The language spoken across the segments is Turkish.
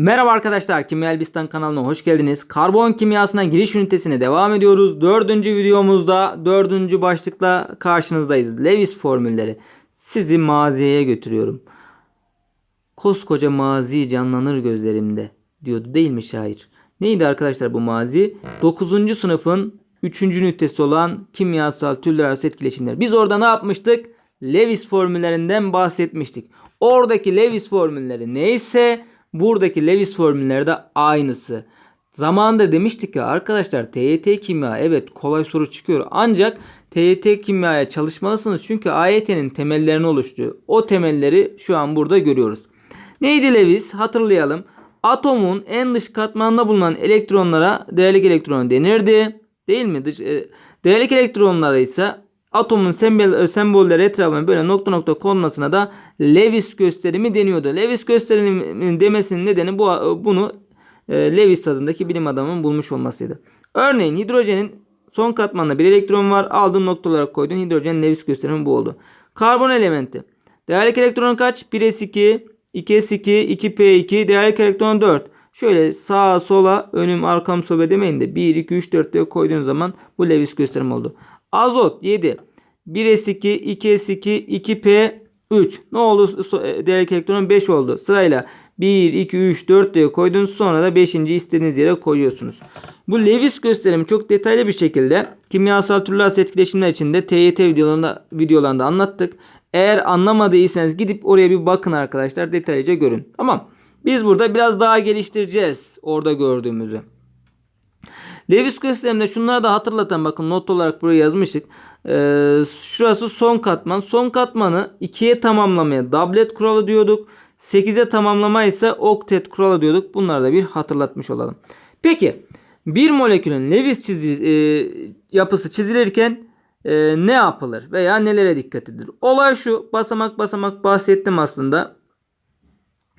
Merhaba arkadaşlar, Kimya Elbistan kanalına hoş geldiniz. Karbon kimyasına giriş ünitesine devam ediyoruz. Dördüncü videomuzda dördüncü başlıkla karşınızdayız. Lewis formülleri. Sizi maziye götürüyorum. Koskoca mazi canlanır gözlerimde diyordu değil mi şair? Neydi arkadaşlar bu mazi? 9. sınıfın 3. ünitesi olan kimyasal türler arası etkileşimler. Biz orada ne yapmıştık? Lewis formüllerinden bahsetmiştik. Oradaki Lewis formülleri neyse buradaki Lewis formülleri de aynısı. Zamanında demiştik ya arkadaşlar TYT kimya evet kolay soru çıkıyor ancak TYT kimyaya çalışmalısınız çünkü AYT'nin temellerini oluşturuyor. O temelleri şu an burada görüyoruz. Neydi Lewis? Hatırlayalım. Atomun en dış katmanında bulunan elektronlara değerlik elektron denirdi. Değil mi? Dış, e, değerlik elektronlara ise atomun sembol, e, sembolleri etrafına böyle nokta nokta konmasına da Lewis gösterimi deniyordu. Lewis gösteriminin demesinin nedeni bu bunu e, Lewis adındaki bilim adamının bulmuş olmasıydı. Örneğin hidrojenin son katmanında bir elektron var. Aldığın nokta olarak koydun. Hidrojen Lewis gösterimi bu oldu. Karbon elementi. Değerlik elektron kaç? 1s2, 2s2, 2p2, değerlik elektron 4. Şöyle sağa sola önüm arkam sobe demeyin de 1, 2, 3, 4 diye koyduğun zaman bu Lewis gösterim oldu. Azot 7. 1s2, 2s2, 2p3. Ne oldu? E, Değerlik elektron 5 oldu. Sırayla 1, 2, 3, 4 diye koydunuz. Sonra da 5. istediğiniz yere koyuyorsunuz. Bu Lewis gösterimi çok detaylı bir şekilde kimyasal türler etkileşimler içinde TYT videolarında, videolarında anlattık. Eğer anlamadıysanız gidip oraya bir bakın arkadaşlar. Detaylıca görün. Tamam. Biz burada biraz daha geliştireceğiz orada gördüğümüzü. Lewis gösterimde şunları da hatırlatan bakın not olarak buraya yazmıştık. Ee, şurası son katman. Son katmanı 2'ye tamamlamaya doublet kuralı diyorduk. 8'e tamamlama ise oktet kuralı diyorduk. Bunları da bir hatırlatmış olalım. Peki bir molekülün Lewis çizi, e, yapısı çizilirken e, ne yapılır veya nelere dikkat edilir? Olay şu basamak basamak bahsettim aslında.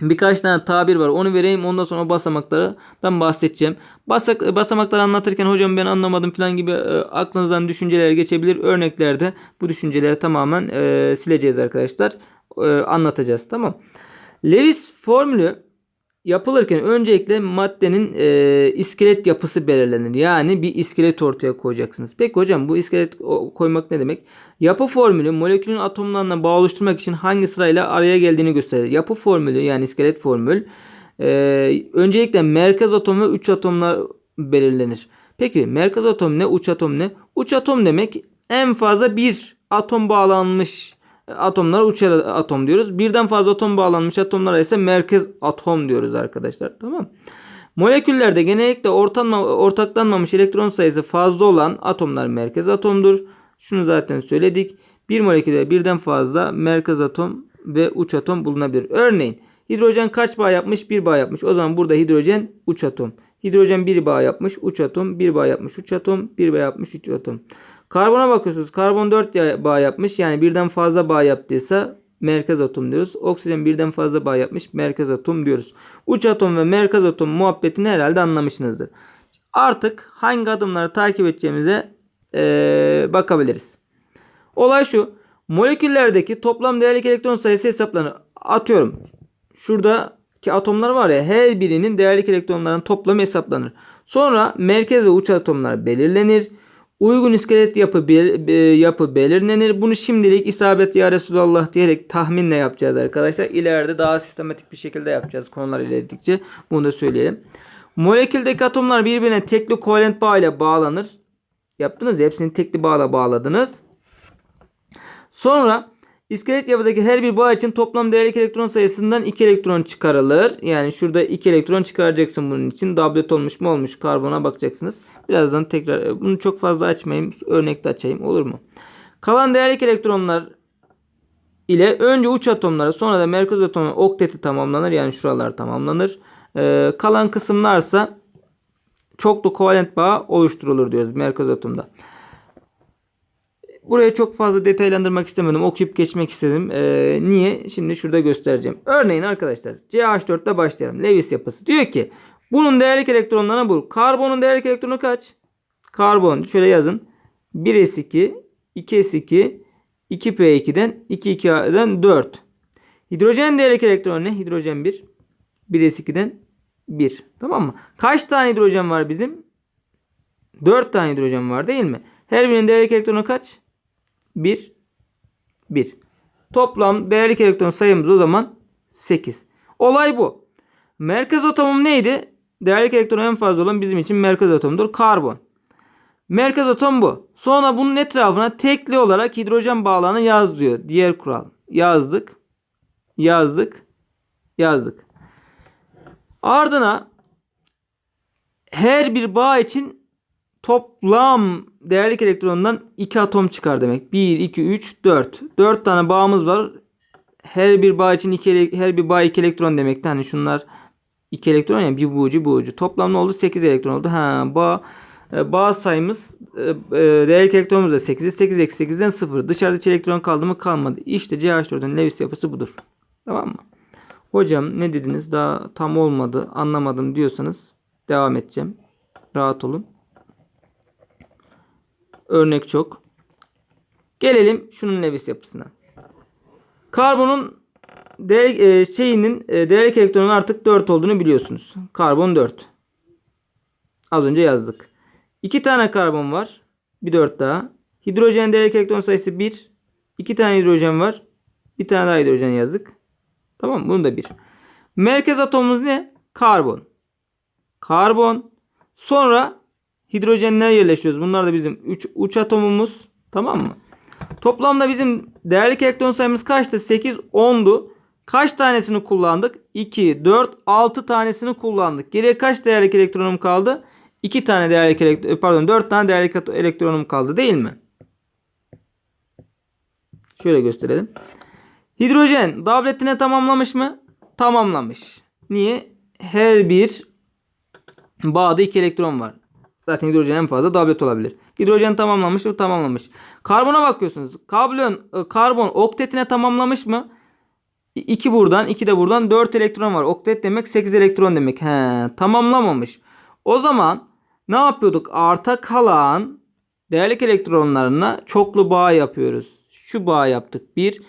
Birkaç tane tabir var. Onu vereyim. Ondan sonra basamaklardan bahsedeceğim. Basak, basamakları anlatırken hocam ben anlamadım falan gibi e, aklınızdan düşünceler geçebilir. Örneklerde bu düşünceleri tamamen e, sileceğiz arkadaşlar. E, anlatacağız. Tamam. Lewis formülü yapılırken öncelikle maddenin e, iskelet yapısı belirlenir. Yani bir iskelet ortaya koyacaksınız. Peki hocam bu iskelet koymak ne demek? Yapı formülü molekülün atomlarına bağ oluşturmak için hangi sırayla araya geldiğini gösterir. Yapı formülü yani iskelet formül e, öncelikle merkez atom ve uç atomlar belirlenir. Peki merkez atom ne? Uç atom ne? Uç atom demek en fazla bir atom bağlanmış atomlara uç atom diyoruz. Birden fazla atom bağlanmış atomlara ise merkez atom diyoruz arkadaşlar. Tamam. Moleküllerde genellikle ortanma, ortaklanmamış elektron sayısı fazla olan atomlar merkez atomdur. Şunu zaten söyledik. Bir molekülde birden fazla merkez atom ve uç atom bulunabilir. Örneğin hidrojen kaç bağ yapmış? Bir bağ yapmış. O zaman burada hidrojen uç atom. Hidrojen bir bağ yapmış uç atom. Bir bağ yapmış uç atom. Bir bağ yapmış uç atom. Karbona bakıyorsunuz. Karbon 4 ya- bağ yapmış. Yani birden fazla bağ yaptıysa merkez atom diyoruz. Oksijen birden fazla bağ yapmış. Merkez atom diyoruz. Uç atom ve merkez atom muhabbetini herhalde anlamışsınızdır. Artık hangi adımları takip edeceğimize eee, bakabiliriz. Olay şu. Moleküllerdeki toplam değerlik elektron sayısı hesaplanır. Atıyorum. Şuradaki atomlar var ya her birinin değerlik elektronlarının toplamı hesaplanır. Sonra merkez ve uç atomlar belirlenir. Uygun iskelet yapı, bel- e, yapı belirlenir. Bunu şimdilik isabet ya Resulallah diyerek tahminle yapacağız arkadaşlar. İleride daha sistematik bir şekilde yapacağız konular ilerledikçe. Bunu da söyleyelim. Moleküldeki atomlar birbirine tekli kovalent bağ ile bağlanır. Yaptınız ya, hepsini tekli bağla bağladınız. Sonra iskelet yapıdaki her bir bağ için toplam değerlik elektron sayısından 2 elektron çıkarılır. Yani şurada 2 elektron çıkaracaksın bunun için. Doublet olmuş mu olmuş karbona bakacaksınız. Birazdan tekrar bunu çok fazla açmayayım. Örnekte açayım olur mu? Kalan değerlik elektronlar ile önce uç atomları sonra da merkez atomu okteti tamamlanır. Yani şuralar tamamlanır. Ee, kalan kısımlarsa çoklu kovalent bağ oluşturulur diyoruz merkez atomda. Burayı çok fazla detaylandırmak istemedim. Okuyup geçmek istedim. Ee, niye? Şimdi şurada göstereceğim. Örneğin arkadaşlar CH4'te başlayalım. Lewis yapısı. Diyor ki bunun değerlik elektronlarını bul. Karbonun değerlik elektronu kaç? Karbon şöyle yazın. 1s2, 2s2, 2p2'den 2,2'den 4. Hidrojen değerlik elektronu ne? Hidrojen 1. 1s2'den 1. Tamam mı? Kaç tane hidrojen var bizim? 4 tane hidrojen var değil mi? Her birinin değerlik elektronu kaç? 1. 1. Toplam değerlik elektron sayımız o zaman 8. Olay bu. Merkez atomum neydi? Değerlik elektronu en fazla olan bizim için merkez atomudur. Karbon. Merkez atom bu. Sonra bunun etrafına tekli olarak hidrojen bağlarını yaz diyor. Diğer kural. Yazdık. Yazdık. Yazdık. Ardına her bir bağ için toplam değerlik elektronundan 2 atom çıkar demek. 1, 2, 3, 4. 4 tane bağımız var. Her bir bağ için iki, her bir bağ 2 elektron demek. Hani şunlar 2 elektron ya bir bu ucu bu ucu. Toplam ne oldu? 8 elektron oldu. Ha bağ e, bağ sayımız e, e, değerlik elektronumuz da 8. 8 eksi 8'den 0. Dışarıda hiç elektron kaldı mı? Kalmadı. İşte CH4'ün Lewis yapısı budur. Tamam mı? Hocam ne dediniz? Daha tam olmadı. Anlamadım diyorsanız devam edeceğim. Rahat olun. Örnek çok. Gelelim şunun Lewis yapısına. Karbonun değer, e, şeyinin e, değerlik elektronun artık 4 olduğunu biliyorsunuz. Karbon 4. Az önce yazdık. 2 tane karbon var. Bir 4 daha. Hidrojen değerlik elektron sayısı 1. 2 tane hidrojen var. Bir tane daha hidrojen yazdık. Tamam mı? Bunu da 1. Merkez atomumuz ne? Karbon. Karbon. Sonra hidrojenler yerleşiyoruz. Bunlar da bizim 3 uç atomumuz. Tamam mı? Toplamda bizim değerlik elektron sayımız kaçtı? 8, 10'du. Kaç tanesini kullandık? 2, 4, 6 tanesini kullandık. Geriye kaç değerlik elektronum kaldı? 2 tane değerlik elektron, pardon 4 tane değerlik elektronum kaldı değil mi? Şöyle gösterelim. Hidrojen dabletine tamamlamış mı? Tamamlamış. Niye? Her bir bağda 2 elektron var. Zaten hidrojen en fazla dablet olabilir. Hidrojen tamamlamış mı? Tamamlamış. Karbona bakıyorsunuz. Karbon, karbon oktetine tamamlamış mı? 2 buradan, 2 de buradan 4 elektron var. Oktet demek 8 elektron demek. He, tamamlamamış. O zaman ne yapıyorduk? Arta kalan değerlik elektronlarına çoklu bağ yapıyoruz. Şu bağ yaptık. 1.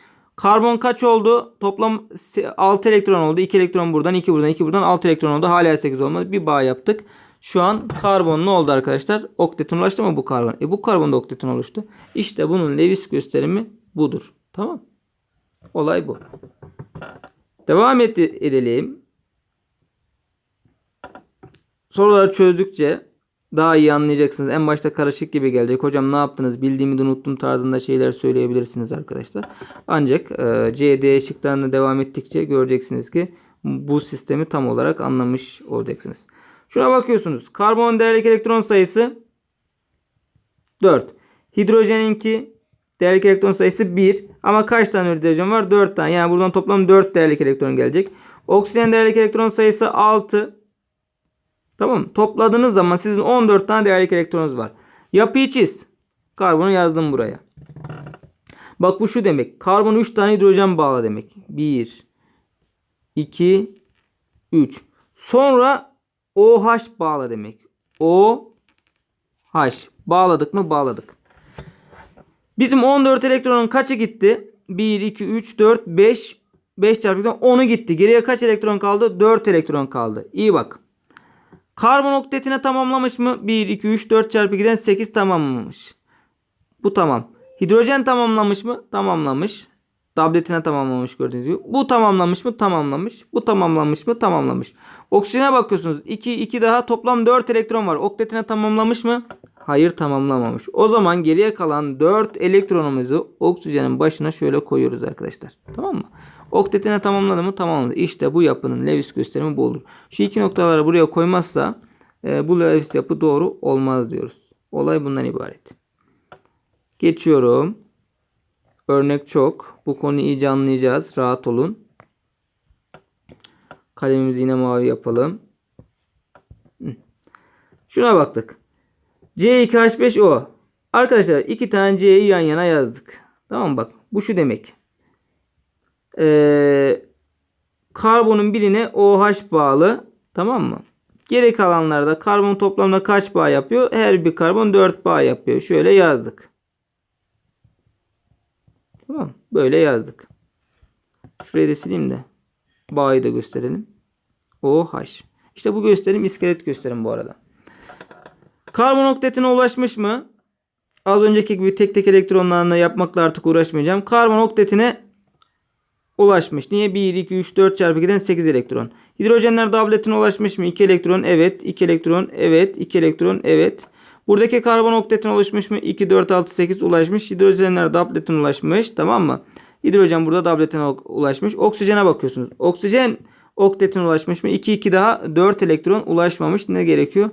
Karbon kaç oldu? Toplam 6 elektron oldu. 2 elektron buradan, 2 buradan, 2 buradan 6 elektron oldu. Hala 8 olmadı. Bir bağ yaptık. Şu an karbon ne oldu arkadaşlar? Oktetine ulaştı mı bu karbon? E bu karbon da oktetine oluştu. İşte bunun Lewis gösterimi budur. Tamam. Olay bu. Devam et edelim. Soruları çözdükçe daha iyi anlayacaksınız. En başta karışık gibi gelecek. Hocam ne yaptınız? Bildiğimi de unuttum tarzında şeyler söyleyebilirsiniz arkadaşlar. Ancak e, C, D şıklarına devam ettikçe göreceksiniz ki bu sistemi tam olarak anlamış olacaksınız. Şuna bakıyorsunuz. Karbon değerlik elektron sayısı 4. Hidrojeninki değerlik elektron sayısı 1. Ama kaç tane hidrojen var? 4 tane. Yani buradan toplam 4 değerlik elektron gelecek. Oksijen değerlik elektron sayısı 6. Tamam mı? Topladığınız zaman sizin 14 tane değerlik elektronunuz var. Yapıyı çiz. Karbonu yazdım buraya. Bak bu şu demek. Karbon 3 tane hidrojen bağla demek. 1 2 3. Sonra OH bağla demek. OH bağladık mı? Bağladık. Bizim 14 elektronun kaçı gitti? 1 2 3 4 5 5 çarpı 10'u gitti. Geriye kaç elektron kaldı? 4 elektron kaldı. İyi bak. Karbon oktetine tamamlamış mı? 1, 2, 3, 4 çarpı 2'den 8 tamamlamış. Bu tamam. Hidrojen tamamlamış mı? Tamamlamış. Tabletine tamamlamış gördüğünüz gibi. Bu tamamlamış mı? Tamamlamış. Bu tamamlamış mı? Tamamlamış. Oksijene bakıyorsunuz. 2, 2 daha toplam 4 elektron var. Oktetine tamamlamış mı? Hayır tamamlamamış. O zaman geriye kalan 4 elektronumuzu oksijenin başına şöyle koyuyoruz arkadaşlar. Tamam mı? Oktetine tamamladı mı? Tamamladı. İşte bu yapının Lewis gösterimi bu olur. Şu iki noktaları buraya koymazsa e, bu Lewis yapı doğru olmaz diyoruz. Olay bundan ibaret. Geçiyorum. Örnek çok. Bu konuyu iyice anlayacağız. Rahat olun. Kalemimizi yine mavi yapalım. Şuna baktık. C2H5O. Arkadaşlar iki tane C'yi yan yana yazdık. Tamam? Bak bu şu demek. Ee, karbonun birine OH bağlı. Tamam mı? Geri kalanlarda karbon toplamda kaç bağ yapıyor? Her bir karbon 4 bağ yapıyor. Şöyle yazdık. Tamam Böyle yazdık. Şurayı da sileyim de. Bağı da gösterelim. OH. İşte bu gösterim iskelet gösterim bu arada. Karbon oktetine ulaşmış mı? Az önceki gibi tek tek elektronlarla yapmakla artık uğraşmayacağım. Karbon oktetine ulaşmış. Niye? 1, 2, 3, 4 çarpı 2'den 8 elektron. Hidrojenler doubletine ulaşmış mı? 2 elektron. Evet. 2 elektron. Evet. 2 elektron. Evet. Buradaki karbon oktetine ulaşmış mı? 2, 4, 6, 8 ulaşmış. Hidrojenler doubletine ulaşmış. Tamam mı? Hidrojen burada doubletine ulaşmış. Oksijene bakıyorsunuz. Oksijen oktetine ulaşmış mı? 2, 2 daha 4 elektron ulaşmamış. Ne gerekiyor?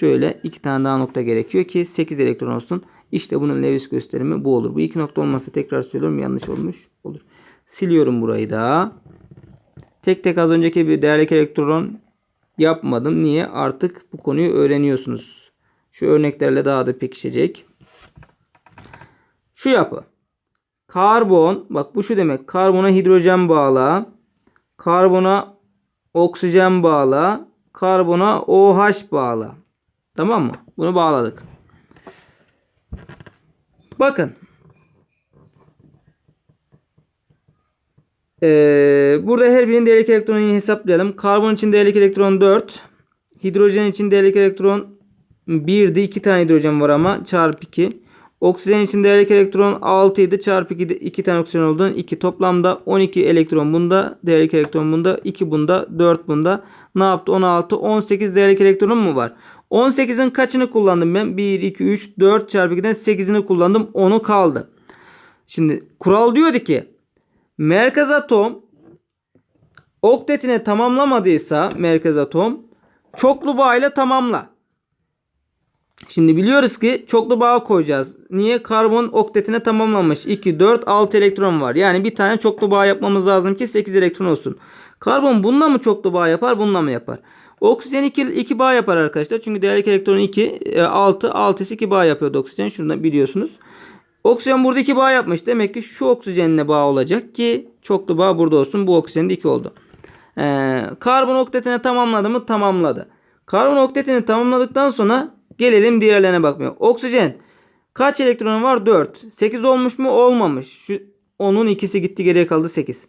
Şöyle iki tane daha nokta gerekiyor ki 8 elektron olsun. İşte bunun Lewis gösterimi bu olur. Bu iki nokta olmasa tekrar söylüyorum yanlış olmuş olur. Siliyorum burayı da. Tek tek az önceki bir değerli elektron yapmadım. Niye? Artık bu konuyu öğreniyorsunuz. Şu örneklerle daha da pekişecek. Şu yapı. Karbon. Bak bu şu demek. Karbona hidrojen bağla. Karbona oksijen bağla. Karbona OH bağla. Tamam mı? Bunu bağladık. Bakın. Ee, burada her birinin değerlik elektronunu hesaplayalım. Karbon için değerlik elektron 4. Hidrojen için değerlik elektron 1'di. 2 tane hidrojen var ama çarpı 2. Oksijen için değerlik elektron 6 idi. Çarpı 2, 2 tane oksijen olduğundan 2. Toplamda 12 elektron bunda. Değerlik elektron bunda. 2 bunda. 4 bunda. Ne yaptı? 16. 18 değerlik elektronum mu var? 18'in kaçını kullandım ben? 1, 2, 3, 4 çarpı 2'den 8'ini kullandım. 10'u kaldı. Şimdi kural diyordu ki merkez atom oktetine tamamlamadıysa merkez atom çoklu bağ ile tamamla. Şimdi biliyoruz ki çoklu bağ koyacağız. Niye? Karbon oktetine tamamlanmış. 2, 4, 6 elektron var. Yani bir tane çoklu bağ yapmamız lazım ki 8 elektron olsun. Karbon bununla mı çoklu bağ yapar? Bununla mı yapar? Oksijen 2, 2 bağ yapar arkadaşlar. Çünkü değerlik elektron 2, 6, 6'sı 2 bağ yapıyordu oksijen. Şuradan biliyorsunuz. Oksijen burada 2 bağ yapmış. Demek ki şu oksijenle bağ olacak ki çoklu bağ burada olsun. Bu oksijen de 2 oldu. Ee, karbon oktetini tamamladı mı? Tamamladı. Karbon oktetini tamamladıktan sonra gelelim diğerlerine bakmaya. Oksijen kaç elektronu var? 4. 8 olmuş mu? Olmamış. Şu onun ikisi gitti geriye kaldı 8.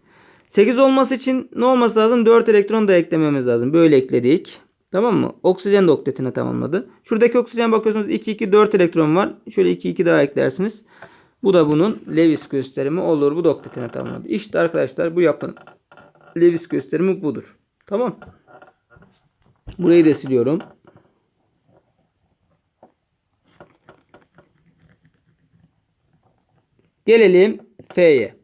8 olması için ne olması lazım? 4 elektron da eklememiz lazım. Böyle ekledik. Tamam mı? Oksijen de oktetine tamamladı. Şuradaki oksijen bakıyorsunuz 2 2 4 elektron var. Şöyle 2 2 daha eklersiniz. Bu da bunun Lewis gösterimi olur. Bu da oktetine tamamladı. İşte arkadaşlar bu yapın. Lewis gösterimi budur. Tamam. Burayı da siliyorum. Gelelim F'ye.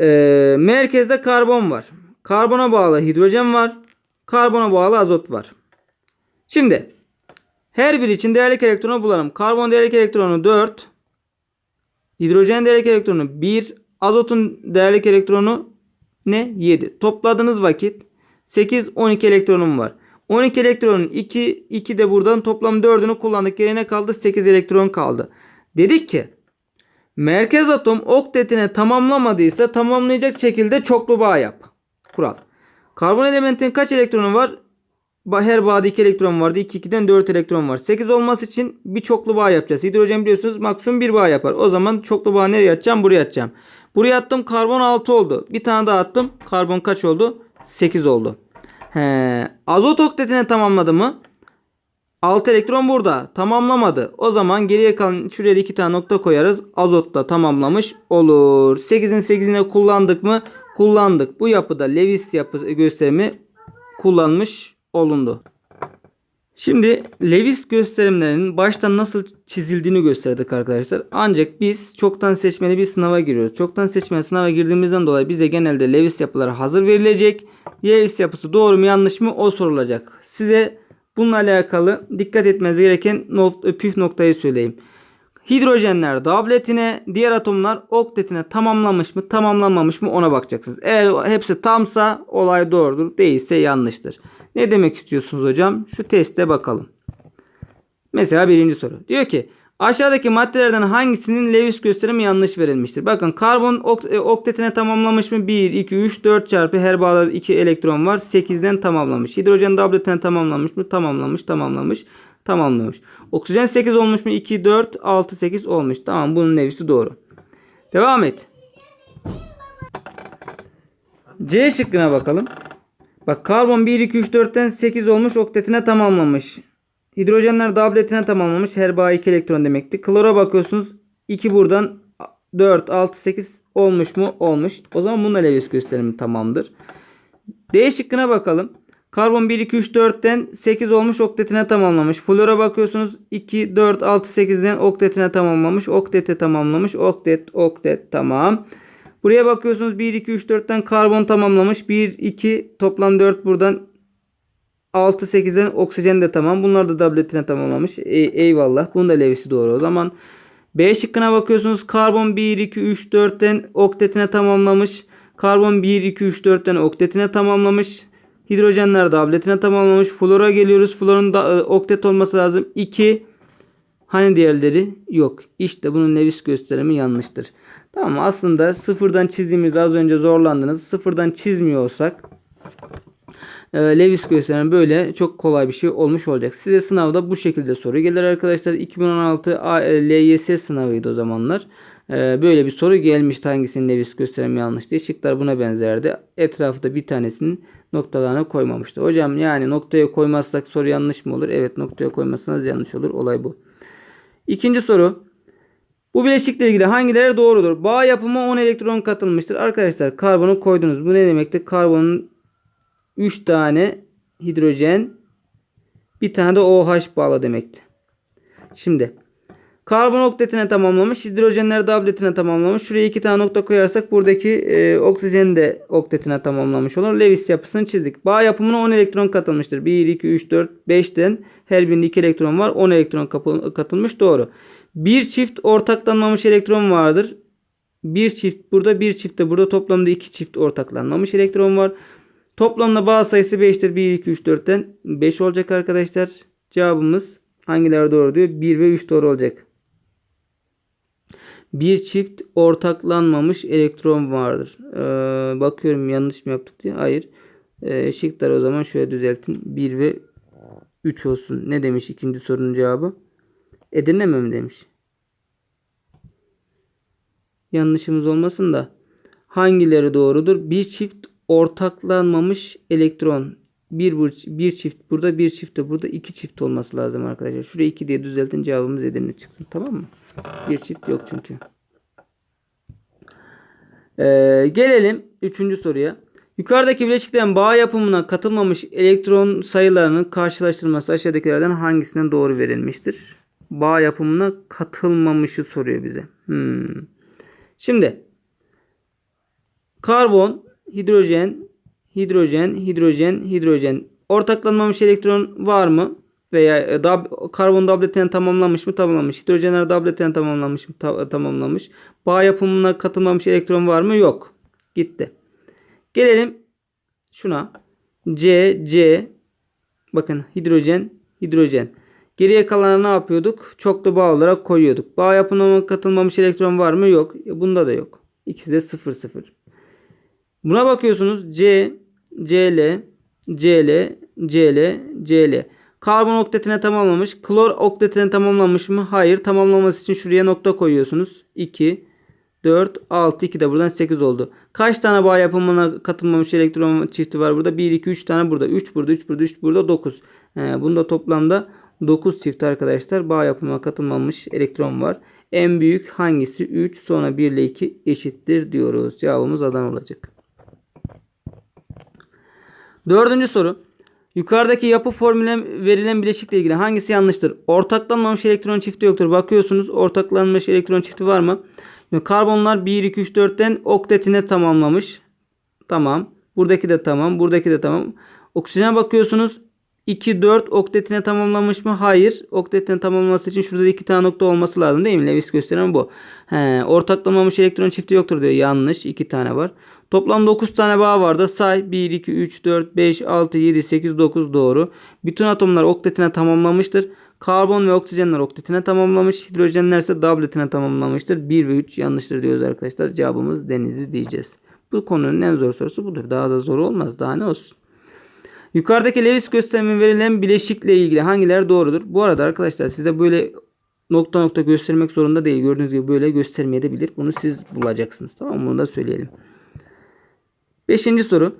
Ee, merkezde karbon var. Karbona bağlı hidrojen var. Karbona bağlı azot var. Şimdi her biri için değerlik elektronu bulalım. Karbon değerlik elektronu 4. Hidrojen değerlik elektronu 1. Azotun değerlik elektronu ne? 7. Topladığınız vakit 8 12 elektronum var. 12 elektronun 2 2 de buradan toplam 4'ünü kullandık. Yerine kaldı 8 elektron kaldı. Dedik ki merkez atom oktetine tamamlamadıysa tamamlayacak şekilde çoklu bağ yap. Kural. Karbon elementin kaç elektronu var? Her bağda 2 elektron vardı. 2 2'den 4 elektron var. 8 olması için bir çoklu bağ yapacağız. Hidrojen biliyorsunuz maksimum bir bağ yapar. O zaman çoklu bağ nereye atacağım? Buraya atacağım. Buraya attım karbon 6 oldu. Bir tane daha attım. Karbon kaç oldu? 8 oldu. He, azot oktetine tamamladı mı? 6 elektron burada. Tamamlamadı. O zaman geriye kalan şuraya 2 tane nokta koyarız. Azot da tamamlamış olur. 8'in 8'ine kullandık mı? Kullandık. Bu yapıda Lewis yapı gösterimi kullanmış olundu. Şimdi Lewis gösterimlerinin baştan nasıl çizildiğini gösterdik arkadaşlar. Ancak biz çoktan seçmeli bir sınava giriyoruz. Çoktan seçmeli sınava girdiğimizden dolayı bize genelde Lewis yapıları hazır verilecek. Lewis yapısı doğru mu yanlış mı o sorulacak. Size bununla alakalı dikkat etmeniz gereken püf noktayı söyleyeyim. Hidrojenler doubletine, diğer atomlar oktetine tamamlanmış mı, tamamlanmamış mı ona bakacaksınız. Eğer hepsi tamsa olay doğrudur, değilse yanlıştır. Ne demek istiyorsunuz hocam? Şu teste bakalım. Mesela birinci soru. Diyor ki aşağıdaki maddelerden hangisinin Lewis gösterimi yanlış verilmiştir? Bakın karbon e, oktetine tamamlamış mı? 1, 2, 3, 4 çarpı her bağda 2 elektron var. 8'den tamamlamış. Hidrojen doubletine tamamlamış mı? Tamamlamış, tamamlamış, tamamlamış. Oksijen 8 olmuş mu? 2, 4, 6, 8 olmuş. Tamam bunun Lewis'i doğru. Devam et. C şıkkına bakalım. Bak karbon 1, 2, 3, 4'ten 8 olmuş oktetine tamamlamış. Hidrojenler dabletine tamamlamış. Her bağ 2 elektron demekti. Klora bakıyorsunuz. 2 buradan 4, 6, 8 olmuş mu? Olmuş. O zaman bunun Lewis gösterimi tamamdır. D şıkkına bakalım. Karbon 1, 2, 3, 4'ten 8 olmuş oktetine tamamlamış. Flora bakıyorsunuz 2, 4, 6, 8'den oktetine tamamlamış. Oktete tamamlamış. Oktet, oktet tamam. Buraya bakıyorsunuz 1, 2, 3, 4'ten karbon tamamlamış. 1, 2 toplam 4 buradan 6, 8'den oksijen de tamam. Bunlar da tabletine tamamlamış. E, eyvallah. Bunun da Lewis'i doğru o zaman. B şıkkına bakıyorsunuz. Karbon 1, 2, 3, 4'ten oktetine tamamlamış. Karbon 1, 2, 3, 4'ten oktetine tamamlamış. Hidrojenler tabletine tamamlamış. Flora geliyoruz. Florun da e, oktet olması lazım. 2. Hani diğerleri? Yok. İşte bunun Lewis gösterimi yanlıştır. Tamam aslında sıfırdan çizdiğimizde az önce zorlandınız. Sıfırdan çizmiyor olsak e, Lewis gösterimi böyle çok kolay bir şey olmuş olacak. Size sınavda bu şekilde soru gelir arkadaşlar. 2016 A- e, LYS sınavıydı o zamanlar. E, Böyle bir soru gelmişti hangisinin Lewis gösterimi yanlış diye. Şıklar buna benzerdi. Etrafta bir tanesinin noktalarına koymamıştı. Hocam yani noktaya koymazsak soru yanlış mı olur? Evet noktaya koymazsanız yanlış olur. Olay bu. İkinci soru. Bu bileşikle ilgili hangileri doğrudur? Bağ yapımı 10 elektron katılmıştır. Arkadaşlar karbonu koydunuz. Bu ne demektir? Karbonun 3 tane hidrojen bir tane de OH bağlı demekti. Şimdi karbon oktetine tamamlamış. Hidrojenler dabletine tamamlamış. Şuraya iki tane nokta koyarsak buradaki e, oksijeni de oktetine tamamlamış olur. Lewis yapısını çizdik. Bağ yapımına 10 elektron katılmıştır. 1, 2, 3, 4, 5'ten her birinde 2 elektron var. 10 elektron katılmış. Doğru. Bir çift ortaklanmamış elektron vardır. Bir çift burada bir çift de burada toplamda iki çift ortaklanmamış elektron var. Toplamda bağ sayısı 5'tir. 1, 2, 3, 4'ten 5 olacak arkadaşlar. Cevabımız hangileri doğru diyor? 1 ve 3 doğru olacak. Bir çift ortaklanmamış elektron vardır. Ee, bakıyorum yanlış mı yaptık diye. Hayır. Ee, şıkları o zaman şöyle düzeltin. 1 ve 3 olsun. Ne demiş ikinci sorunun cevabı? Edirne mi demiş? Yanlışımız olmasın da. Hangileri doğrudur? Bir çift ortaklanmamış elektron. Bir, bir çift burada bir çift de burada iki çift olması lazım arkadaşlar. Şuraya 2 diye düzeltin cevabımız Edirne çıksın tamam mı? Bir çift yok çünkü. Ee, gelelim üçüncü soruya. Yukarıdaki bileşiklerin bağ yapımına katılmamış elektron sayılarının karşılaştırılması aşağıdakilerden hangisinden doğru verilmiştir? Bağ yapımına katılmamışı soruyor bize. Hmm. Şimdi karbon, hidrojen, hidrojen, hidrojen, hidrojen. Ortaklanmamış elektron var mı? Veya e, dab- karbon dabletini tamamlamış mı? Tamamlamış. Hidrojenler dabletini tamamlamış mı? Ta- tamamlamış. Bağ yapımına katılmamış elektron var mı? Yok. Gitti. Gelelim şuna. C, C. Bakın hidrojen, hidrojen. Geriye kalanı ne yapıyorduk? Çoklu bağ olarak koyuyorduk. Bağ yapımına katılmamış elektron var mı? Yok. E, Bunda da yok. İkisi de 0 0. Buna bakıyorsunuz. C, Cl, Cl, Cl, Cl. Karbon oktetine tamamlamış. Klor oktetine tamamlamış mı? Hayır. Tamamlaması için şuraya nokta koyuyorsunuz. 2, 4, 6, 2 de buradan 8 oldu. Kaç tane bağ yapımına katılmamış elektron çifti var burada? 1, 2, 3 tane burada. 3 burada, 3 burada, 3 burada, 9. Ee, bunda toplamda 9 çift arkadaşlar bağ yapımına katılmamış elektron var. En büyük hangisi? 3 sonra 1 ile 2 eşittir diyoruz. Cevabımız Adana olacak. Dördüncü soru. Yukarıdaki yapı formülüne verilen bileşikle ilgili hangisi yanlıştır? Ortaklanmamış elektron çifti yoktur. Bakıyorsunuz ortaklanmış elektron çifti var mı? Karbonlar 1, 2, 3, 4'ten oktetine tamamlamış. Tamam. Buradaki de tamam. Buradaki de tamam. Oksijene bakıyorsunuz. 2, 4 oktetine tamamlamış mı? Hayır. Oktetine tamamlaması için şurada iki tane nokta olması lazım değil mi? Lewis gösteren bu. He, ortaklanmamış elektron çifti yoktur diyor. Yanlış. 2 tane var. Toplam 9 tane bağ vardı. Say 1, 2, 3, 4, 5, 6, 7, 8, 9 doğru. Bütün atomlar oktetine tamamlamıştır. Karbon ve oksijenler oktetine tamamlamış. Hidrojenler ise dabletine tamamlamıştır. 1 ve 3 yanlıştır diyoruz arkadaşlar. Cevabımız denizli diyeceğiz. Bu konunun en zor sorusu budur. Daha da zor olmaz. Daha ne olsun. Yukarıdaki Lewis gösterimi verilen bileşikle ilgili hangileri doğrudur? Bu arada arkadaşlar size böyle nokta nokta göstermek zorunda değil. Gördüğünüz gibi böyle göstermeyebilir. Bunu siz bulacaksınız. Tamam mı? Bunu da söyleyelim. Beşinci soru.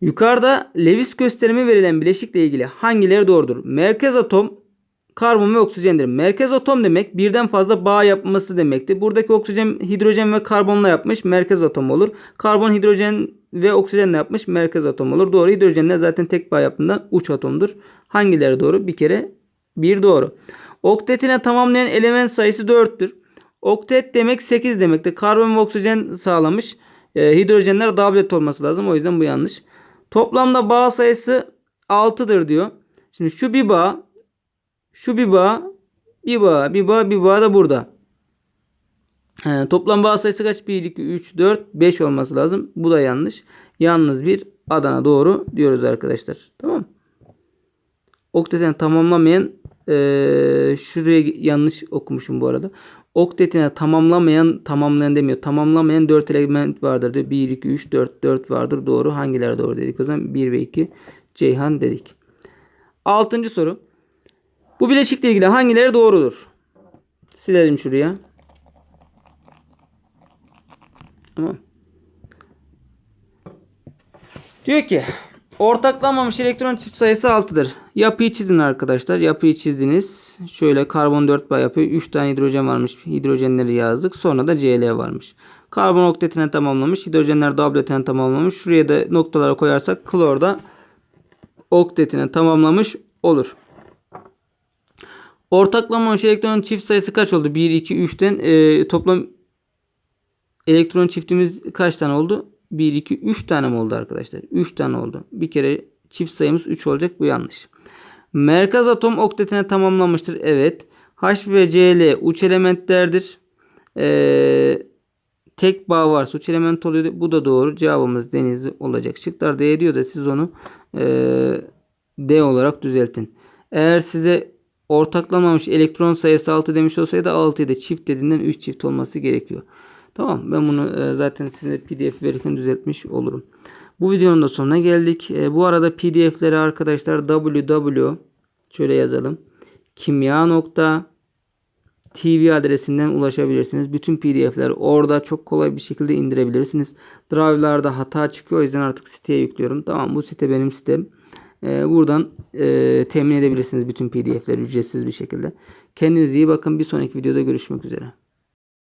Yukarıda Lewis gösterimi verilen bileşikle ilgili hangileri doğrudur? Merkez atom karbon ve oksijendir. Merkez atom demek birden fazla bağ yapması demektir. Buradaki oksijen hidrojen ve karbonla yapmış merkez atom olur. Karbon hidrojen ve oksijenle yapmış merkez atom olur. Doğru hidrojenle zaten tek bağ yaptığında uç atomdur. Hangileri doğru? Bir kere bir doğru. Oktetine tamamlayan element sayısı 4'tür. Oktet demek 8 demektir. Karbon ve oksijen sağlamış. E, hidrojenler doublet olması lazım. O yüzden bu yanlış. Toplamda bağ sayısı 6'dır diyor. Şimdi şu bir bağ, şu bir bağ, bir bağ, bir bağ, bir bağ da burada. He, toplam bağ sayısı kaç? 1, 2, 3, 4, 5 olması lazım. Bu da yanlış. Yalnız bir Adana doğru diyoruz arkadaşlar. Tamam Oktetini tamamlamayan eee, şuraya yanlış okumuşum bu arada. Oktetine tamamlamayan tamamlayan demiyor. Tamamlamayan 4 element vardır diyor. 1, 2, 3, 4, 4 vardır. Doğru. Hangileri doğru dedik o zaman? 1 ve 2 Ceyhan dedik. Altıncı soru. Bu bileşikle ilgili hangileri doğrudur? Silelim şuraya. Tamam. Diyor ki ortaklanmamış elektron çift sayısı 6'dır. Yapıyı çizin arkadaşlar. Yapıyı çizdiniz. Şöyle karbon 4 bağ yapıyor. 3 tane hidrojen varmış. Hidrojenleri yazdık. Sonra da Cl varmış. Karbon oktetine tamamlamış. Hidrojenler doubletine tamamlamış. Şuraya da noktalara koyarsak klor da oktetine tamamlamış olur. Ortaklanmamış elektronun çift sayısı kaç oldu? 1, 2, 3'ten e, toplam elektron çiftimiz kaç tane oldu? 1, 2, 3 tane mi oldu arkadaşlar? 3 tane oldu. Bir kere çift sayımız 3 olacak. Bu yanlış. Merkez atom oktetine tamamlamıştır. Evet. H ve Cl uç elementlerdir. Ee, tek bağ varsa uç element oluyor. Bu da doğru. Cevabımız denizli olacak. Şıklar D diyor da siz onu e, D olarak düzeltin. Eğer size ortaklanmamış elektron sayısı 6 demiş olsaydı 6 ile çift dediğinden 3 çift olması gerekiyor. Tamam ben bunu e, zaten size pdf verirken düzeltmiş olurum. Bu videonun da sonuna geldik. E, bu arada pdf'leri arkadaşlar www şöyle yazalım. kimya nokta TV adresinden ulaşabilirsiniz. Bütün pdf'ler orada çok kolay bir şekilde indirebilirsiniz. Drive'larda hata çıkıyor. O yüzden artık siteye yüklüyorum. Tamam bu site benim sitem. Ee, buradan e, temin edebilirsiniz bütün pdf'leri ücretsiz bir şekilde. Kendinize iyi bakın. Bir sonraki videoda görüşmek üzere.